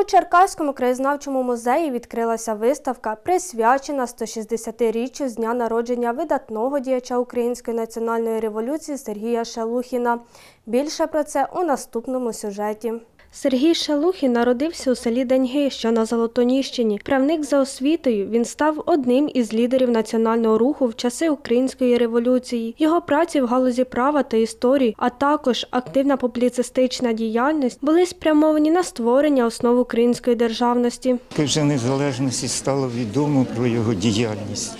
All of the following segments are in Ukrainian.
У Черкаському краєзнавчому музеї відкрилася виставка, присвячена 160-річчю з дня народження видатного діяча Української національної революції Сергія Шалухіна. Більше про це у наступному сюжеті. Сергій Шелухін народився у селі Деньги, що на Золотоніщині. Правник за освітою він став одним із лідерів національного руху в часи Української революції. Його праці в галузі права та історії, а також активна публіцистична діяльність були спрямовані на створення основ української державності. Вже незалежності стало відомо про його діяльність,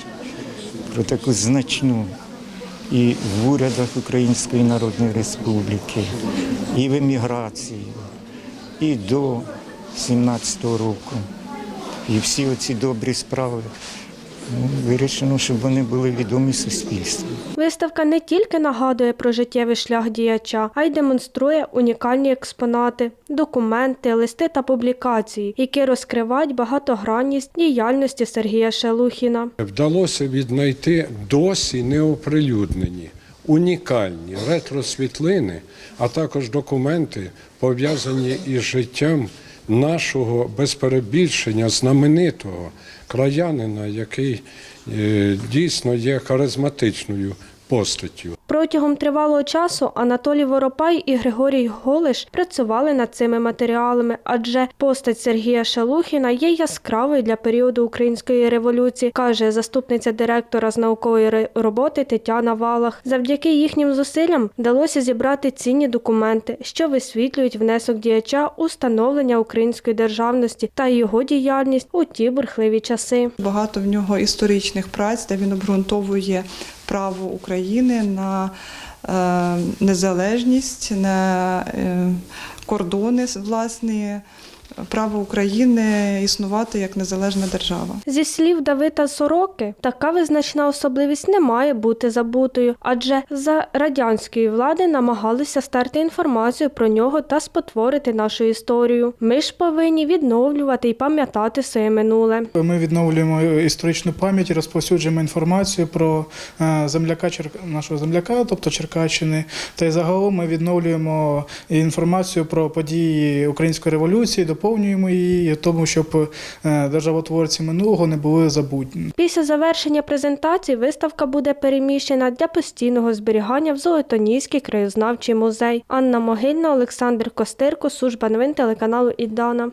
про таку значну і в урядах Української Народної Республіки, і в еміграції, і до 17-го року. І всі оці добрі справи ну, вирішено, щоб вони були відомі суспільству. Виставка не тільки нагадує про життєвий шлях діяча, а й демонструє унікальні експонати, документи, листи та публікації, які розкривають багатогранність діяльності Сергія Шелухіна. Вдалося віднайти досі неоприлюднені, унікальні ретросвітлини, а також документи, пов'язані із життям нашого без перебільшення знаменитого краянина, який е, дійсно є харизматичною постаттю. Протягом тривалого часу Анатолій Воропай і Григорій Голиш працювали над цими матеріалами, адже постать Сергія Шелухіна є яскравою для періоду української революції, каже заступниця директора з наукової роботи Тетяна Валах. Завдяки їхнім зусиллям вдалося зібрати цінні документи, що висвітлюють внесок діяча у становлення української державності та його діяльність у ті бурхливі часи. Багато в нього історичних праць, де він обґрунтовує право України на е, незалежність, на е, кордони власні, право України існувати як незалежна держава. Зі слів Давида Сороки, така визначна особливість не має бути забутою, адже за радянської влади намагалися стерти інформацію про нього та спотворити нашу історію. Ми ж повинні відновлювати і пам'ятати своє минуле. Ми відновлюємо історичну пам'ять і розповсюджуємо інформацію про е, земляка нашого земляка, тобто Черкащини. Та й загалом ми відновлюємо інформацію про події української революції, доповнюємо її, тому щоб е, державотворці минулого не були забутні. Після завершення презентації виставка буде переміщена для постійного зберігання в Золотоніський краєзнавчий музей. Анна Могильна, Олександр Костирко, служба новин телеканалу Ідана.